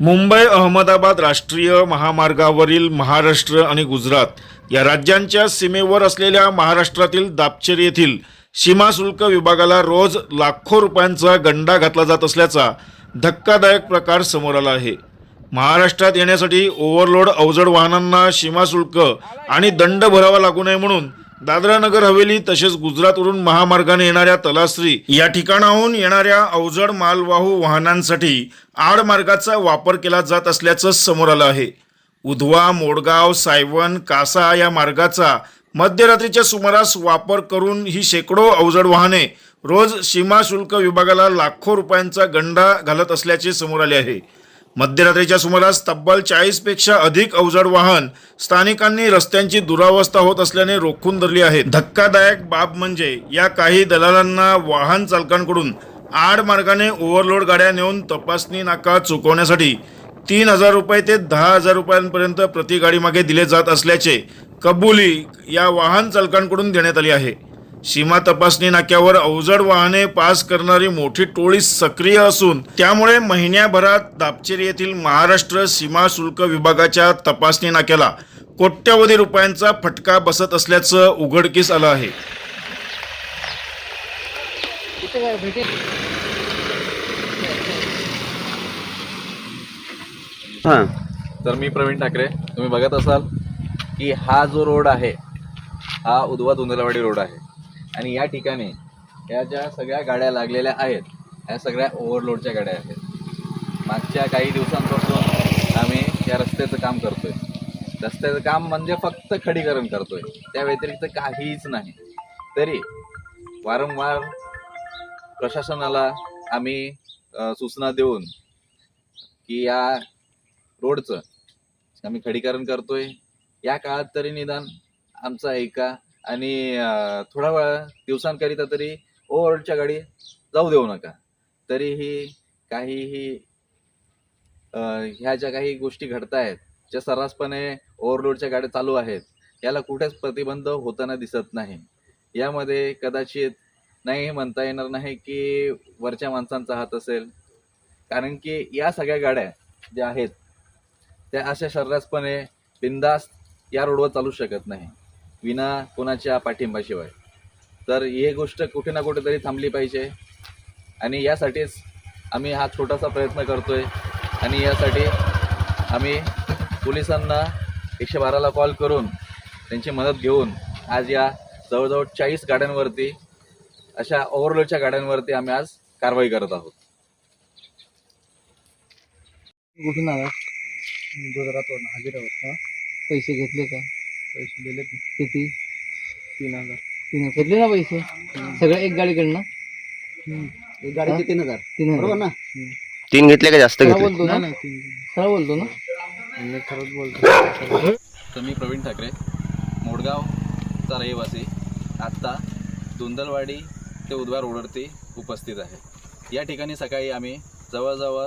मुंबई अहमदाबाद राष्ट्रीय महामार्गावरील महाराष्ट्र आणि गुजरात या राज्यांच्या सीमेवर असलेल्या महाराष्ट्रातील दापचेरी येथील सीमाशुल्क विभागाला रोज लाखो रुपयांचा गंडा घातला जात असल्याचा धक्कादायक प्रकार समोर आला आहे. महाराष्ट्रात येण्यासाठी ओव्हरलोड अवजड वाहनांना सीमाशुल्क आणि दंड भरावा लागू नये म्हणून दादरा नगर हवेली तसेच गुजरातवरून महामार्गाने येणाऱ्या तलाश्री या ठिकाणाहून येणाऱ्या अवजड मालवाहू वाहनांसाठी आडमार्गाचा वापर केला जात असल्याचं समोर आलं आहे. उधवा मोडगाव सायवन कासा या मार्गाचा मध्यरात्रीच्या सुमारास वापर करून ही शेकडो अवजड वाहने रोज सीमा शुल्क विभागाला लाखो रुपयांचा गंडा घालत असल्याचे समोर आले आहे. मध्यरात्रीच्या सुमारास तब्बल चाळीसपेक्षा अधिक अवजड वाहन स्थानिकांनी रस्त्यांची दुरावस्था होत असल्याने रोखून धरली आहे धक्कादायक बाब म्हणजे या काही दलालांना वाहन चालकांकडून आड मार्गाने ओव्हरलोड गाड्या नेऊन तपासणी नाका चुकवण्यासाठी तीन हजार रुपये ते दहा हजार रुपयांपर्यंत प्रति गाडीमागे दिले जात असल्याचे कबुली या वाहन चालकांकडून देण्यात आली आहे. सीमा तपासणी नाक्यावर अवजड वाहने पास करणारी मोठी टोळी सक्रिय असून त्यामुळे महिन्याभरात दापचेरी येथील महाराष्ट्र सीमा शुल्क विभागाच्या तपासणी नाक्याला कोट्यवधी रुपयांचा फटका बसत असल्याचं उघडकीस आलं आहे. हां. तर मी प्रवीण ठाकरे तुम्ही बघत असाल की हा जो रोड आहे हा उदवा धुंदलवाडी रोड आहे. आणि या ठिकाणी या ज्या सगळ्या गाड्या लागलेल्या आहेत ह्या सगळ्या ओव्हरलोडच्या गाड्या आहेत. मागच्या काही दिवसांपासून आम्ही या रस्त्याचं काम करतोय. रस्त्याचं काम म्हणजे फक्त खडीकरण करतोय. त्या व्यतिरिक्त काहीच नाही. तरी वारंवार प्रशासनाला आम्ही सूचना देऊन की या रोडचं आम्ही खडीकरण करतोय. या काळात तरी निदान आमचं एका आणि थोडा वेळ दिवसांकरिता तरी ओव्हरऑलच्या गाडी जाऊ देऊ नका. तरीही काहीही ह्या ज्या काही गोष्टी घडत आहेत ज्या सर्रासपणे ओव्हरलोडच्या गाड्या चालू आहेत याला कुठेच प्रतिबंध होताना दिसत नाही. यामध्ये कदाचित नाही हे म्हणता येणार नाही की वरच्या माणसांचा हात असेल. कारण की या सगळ्या गाड्या ज्या आहेत त्या अशा सर्रासपणे बिंदास्त या रोडवर चालू शकत नाही. विना कोणाच्या पाठिंबाशिवाय. तर ही गोष्ट कुठे ना कुठेतरी थांबली पाहिजे. आणि यासाठीच आम्ही हा छोटासा प्रयत्न करतो आहे आणि यासाठी आम्ही पोलिसांना एकशे बाराला कॉल करून त्यांची मदत घेऊन आज या जवळजवळ चाळीस गाड्यांवरती अशा ओव्हरलोडच्या गाड्यांवरती आम्ही आज कारवाई करत आहोत. कुठून आला गुजरातवरून हजेरा होता पैसे घेतले का? पैसे दिले किती? तीन हजार. तीन हजार. घेतले ना पैसे? सगळं एक गाडीकडनं? एक गाडीचे तीन हजार. तीन हजार. ना? तीन घेतले का जास्त घेतले? बोलतो ना. खरं बोलतो ना. मी खरंच बोलतो. तर मी प्रवीण ठाकरे मोडगावचा रहिवासी. आत्ता धुंदलवाडी ते उदवा रोडवरती उपस्थित आहे. या ठिकाणी सकाळी आम्ही जवळजवळ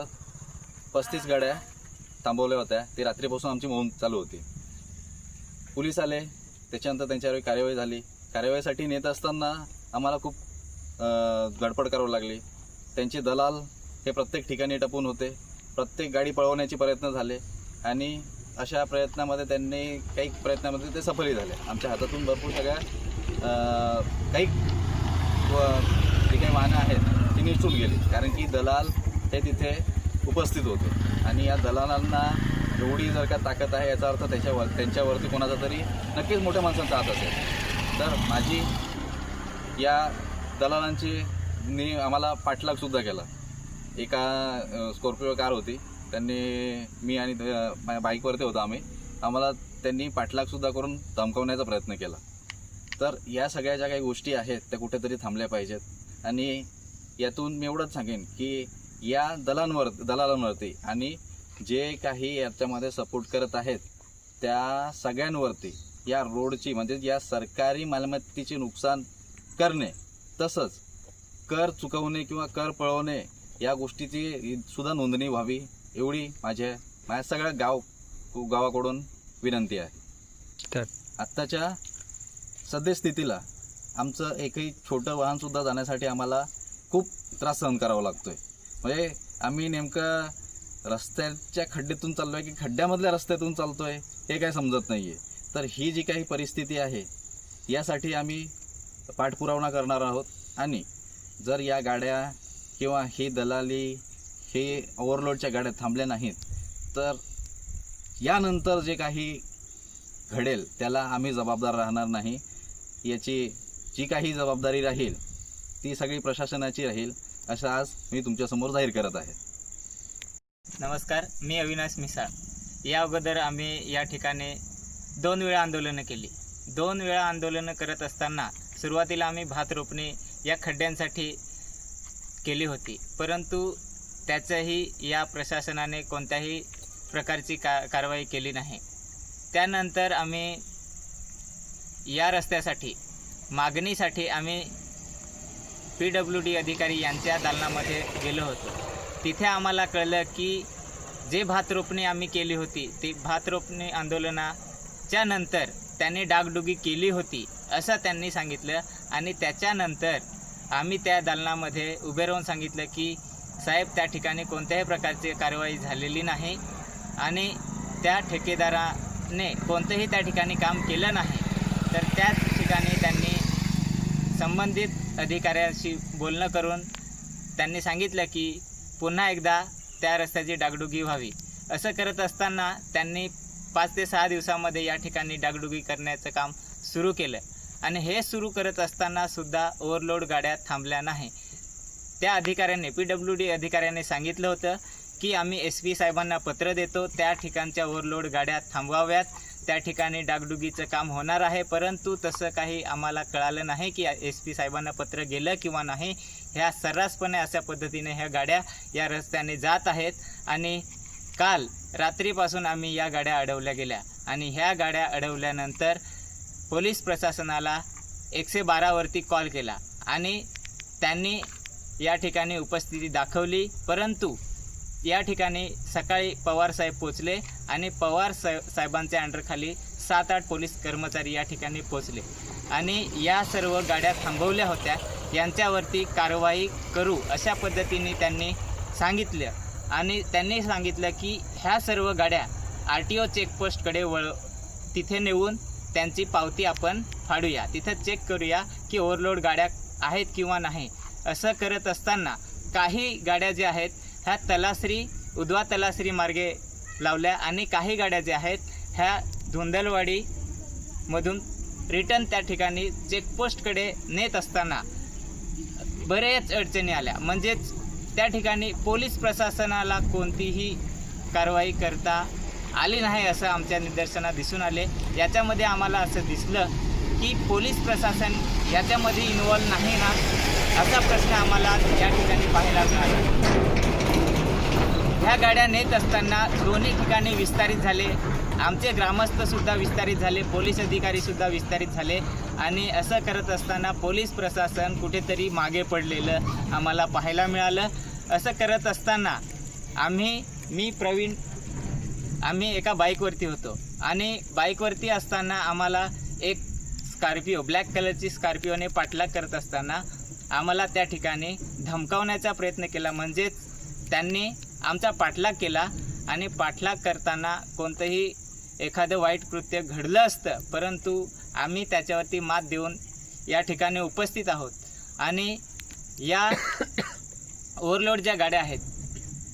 पस्तीस गाड्या थांबवल्या होत्या. ते रात्रीपासून आमची मोहीम चालू होती. पोलीस आले त्याच्यानंतर त्यांच्यावर कार्यवाही झाली. कार्यवाहीसाठी नेत असताना आम्हाला खूप गडबड करावी लागली. त्यांचे दलाल हे प्रत्येक ठिकाणी टपून होते. प्रत्येक गाडी पळवण्याचे प्रयत्न झाले आणि अशा प्रयत्नामध्ये त्यांनी काही प्रयत्नामध्ये ते सफलही झाले. आमच्या हातातून भरपूर सगळ्या काही व- जी काही वाहनं आहेत ती निसटून गेली. कारण की दलाल हे तिथे उपस्थित होते. आणि या दलालांना एवढी जर का ताकद आहे याचा अर्थ त्याच्यावर त्यांच्यावरती कोणाचा तरी नक्कीच मोठ्या माणसांचा हात असेल. तर माझी या दलालांची नी आम्हाला पाठलागसुद्धा केला. एका स्कॉर्पिओ कार होती. त्यांनी मी आणि बाईकवरती होतो आम्ही. आम्हाला त्यांनी पाठलागसुद्धा करून धमकवण्याचा प्रयत्न केला. तर या सगळ्या ज्या काही गोष्टी आहेत त्या कुठेतरी थांबल्या पाहिजेत. आणि यातून मी एवढंच सांगेन की या दलांवर दलालांवरती आणि जे काही याच्यामध्ये सपोर्ट करत आहेत त्या सगळ्यांवरती या रोडची म्हणजे या सरकारी मालमत्तेचे नुकसान करणे तसंच कर चुकवणे किंवा कर पळवणे या गोष्टीची सुद्धा नोंदणी व्हावी एवढी माझ्या माझ्या सगळ्या गाव गावाकडून विनंती आहे तर. आत्ताच्या सद्यस्थितीला आमचं एकही छोटं वाहनसुद्धा जाण्यासाठी आम्हाला खूप त्रास सहन करावा लागतोय म्हणजे आम्ही नेमकं रस्त्याच्या खड्ड्यातून चाललोय की खड्ड्यामधल्या रस्त्यातून चालतोय हे काय समजत नाहीये. तर ही जी काही परिस्थिती आहे यासाठी आम्ही पाठपुरावा करणार आहोत. आणि जर या गाड्या किंवा ही दलाली हे ओव्हरलोडच्या गाड्या थांबल्या नाहीत तर यानंतर जे काही घडेल त्याला आम्ही जबाबदार राहणार नाही. याची जी काही जबाबदारी राहील ती सगळी प्रशासनाची राहील असं आज मी तुमच्यासमोर जाहीर करत आहे. नमस्कार मी अविनाश मिसाळ. या अगोदर आम्ही या ठिकाणी दोन वेळा आंदोलनं केली. दोन वेळा आंदोलनं करत असताना सुरुवातीला आम्ही भात रोपणी या खड्ड्यांसाठी केली होती. परंतु त्याचंही या प्रशासनाने कोणत्याही प्रकारची का कारवाई केली नाही. त्यानंतर आम्ही या रस्त्यासाठी मागणीसाठी आम्ही पी डब्ल्यू डी अधिकारी यांच्या दालनामध्ये गेलो होतो. तिथे आम्हाला कळलं की जे भात रोपणी आम्ही केली होती ती भात रोपणी आंदोलनाच्या नंतर त्यांनी डागडुगी केली होती असं त्यांनी सांगितलं. आणि त्याच्यानंतर आम्ही त्या दालनामध्ये उभे राहून सांगितलं की साहेब त्या ठिकाणी कोणत्याही प्रकारची कारवाई झालेली नाही आणि त्या ठेकेदाराने कोणतंही त्या ठिकाणी काम केलं नाही. तर त्याच ठिकाणी त्यांनी संबंधित अधिकाऱ्याशी बोलणं करून त्यांनी सांगितलं की पुन्हा एकदा त्या रस्त्याची डागडुगी व्हावी. असं करत असताना त्यांनी पाच ते सहा दिवसामध्ये या ठिकाणी डागडुगी करण्याचं काम सुरू केलं. आणि हे सुरू करत असताना सुद्धा ओव्हरलोड गाड्या थांबल्या नाही. त्या अधिकाऱ्याने पी डब्ल्यू डी अधिकाऱ्याने सांगितलं होतं की आम्ही एस पी साहेबांना पत्र देतो त्या ठिकाणच्या ओव्हरलोड गाड्या थांबवाव्यात. त्या ठिकाणी डागडुगीचं काम होणार आहे परंतु तसं काही आम्हाला कळालं नाही की एस पी साहेबांना पत्र गेलं किंवा नाही. ह्या सर्रासपणे अशा पद्धतीने ह्या गाड्या या रस्त्याने जात आहेत आणि काल रात्रीपासून आम्ही या गाड्या अडवल्या गेल्या आणि ह्या गाड्या अडवल्यानंतर पोलीस प्रशासनाला एकशे बारावरती कॉल केला आणि त्यांनी या ठिकाणी उपस्थिती दाखवली परंतु या ठिकाणी सकाळी पवार साहेब पोचले आणि पवार साहेब साहेबांच्या अंडरखाली सात आठ पोलीस कर्मचारी या ठिकाणी पोचले आणि या सर्व गाड्या थांबवल्या होत्या. यांच्यावरती कारवाई करू अशा पद्धतीने त्यांनी सांगितलं. आणि त्यांनी सांगितलं की ह्या सर्व गाड्या आर टी ओ चेकपोस्टकडे वळ तिथे नेऊन त्यांची पावती आपण फाडूया. तिथं चेक करूया की ओव्हरलोड गाड्या आहेत किंवा नाही. असं करत असताना काही गाड्या ज्या आहेत ह्या तलासरी उद्वा तलासरी मार्गे लावल्या आणि काही गाड्या ज्या आहेत ह्या धुंदलवाडीमधून रिटर्न त्या ठिकाणी चेकपोस्टकडे नेत असताना बरेच अडचणी आल्या. म्हणजेच त्या ठिकाणी पोलीस प्रशासनाला कोणतीही कारवाई करता आली नाही असं आमच्या निदर्शनात दिसून आले. याच्यामध्ये आम्हाला असं दिसलं की पोलीस प्रशासन याच्यामध्ये इन्वॉल्व नाही ना असा प्रश्न आम्हाला या ठिकाणी पाहायला मिळाला. ह्या गाड्या नेत असताना दोन्ही ठिकाणी विस्तारित झाले. आमचे ग्रामस्थसुद्धा विस्तारित झाले पोलीस अधिकारीसुद्धा विस्तारित झाले आणि असं करत असताना पोलीस प्रशासन कुठेतरी मागे पडलेलं आम्हाला पाहायला मिळालं. असं करत असताना आम्ही मी प्रवीण आम्ही एका बाईकवरती होतो आणि बाईकवरती असताना आम्हाला एक स्कॉर्पिओ ब्लॅक कलरची स्कॉर्पिओने पाठलाग करत असताना आम्हाला त्या ठिकाणी धमकावण्याचा प्रयत्न केला. म्हणजेच त्यांनी आमचा पाठलाग केला आणि पाठलाग करताना कोणतंही एखादं वाईट कृत्य घडलं असतं परंतु आम्ही त्याच्यावरती मात देऊन या ठिकाणी उपस्थित आहोत. आणि या ओव्हरलोड ज्या गाड्या आहेत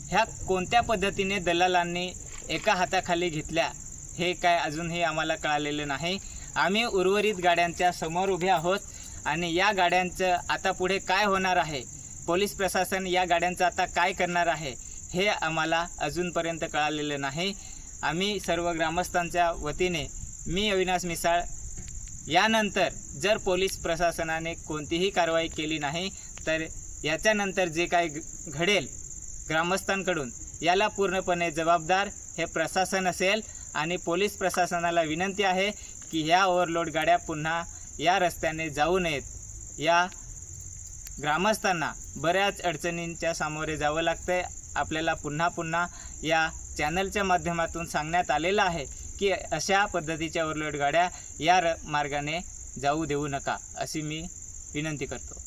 ह्या कोणत्या पद्धतीने दलालांनी एका हाताखाली घेतल्या हे काय अजूनही आम्हाला कळालेलं नाही. आम्ही उर्वरित गाड्यांच्या समोर उभे आहोत आणि या गाड्यांचं आता पुढे काय होणार आहे? पोलीस प्रशासन या गाड्यांचं आता काय करणार आहे? हे आम्हाला अजूनपर्यंत कळालेलं नाही. आम्ही सर्व ग्रामस्थांच्या वतीने मी अविनाश मिसाळ यानंतर जर पोलीस प्रशासनाने कोणतीही कारवाई केली नाही तर याच्यानंतर जे काय घ- घडेल ग्रामस्थांकडून याला पूर्णपणे जबाबदार हे प्रशासन असेल आणि पोलीस प्रशासनाला विनंती आहे की ह्या ओव्हरलोड गाड्या पुन्हा या रस्त्याने जाऊ नयेत. या ग्रामस्थांना बऱ्याच अडचणींच्या सामोरे जावं लागतं आपल्याला पुन्हा पुन्हा या चॅनलच्या माध्यमातून सांगण्यात आलेलं आहे की अशा पद्धतीच्या ओरलोट गाड्या या र मार्गाने जाऊ देऊ नका अशी मी विनंती करतो.